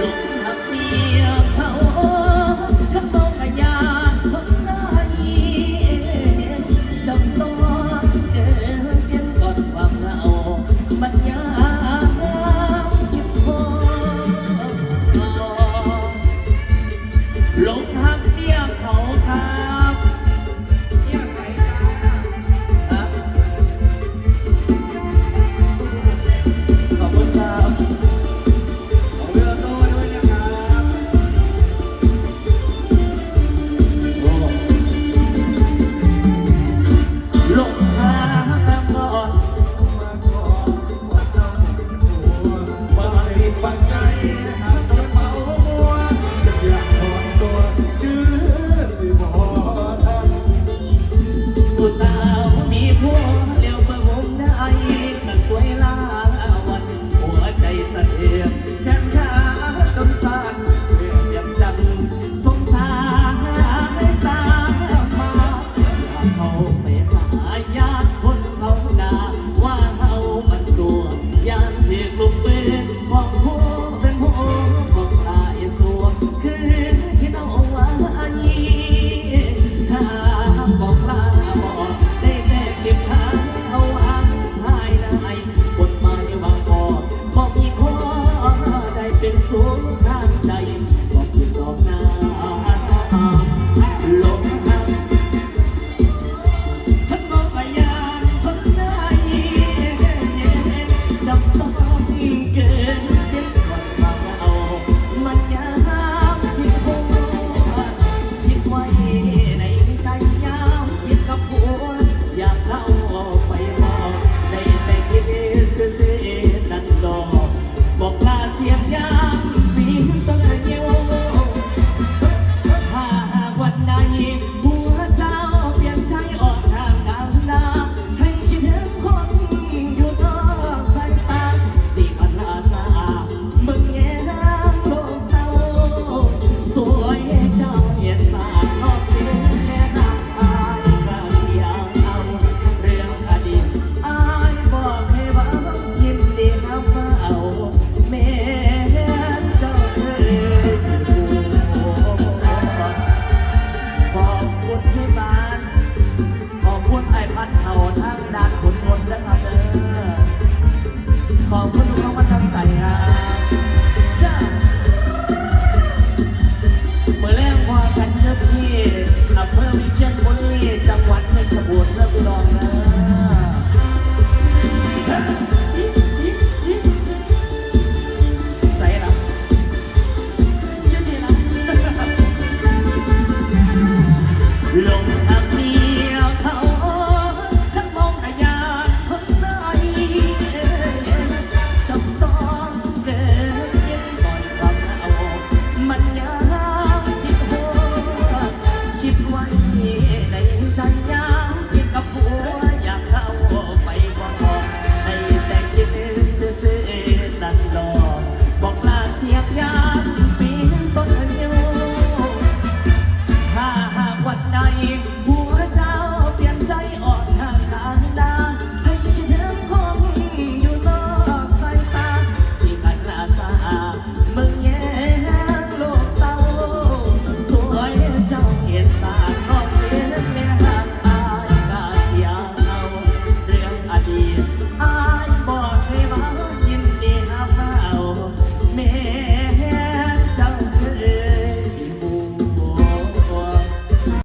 ห บอกคนดูเขามาทำใจนะจ้าเมื่อแรกว่ากันเยอะที่อำเภอวิเชียรบุรีจังหวัดเพชรบูรณ์และบุรีรัมย์นะวิลง not here.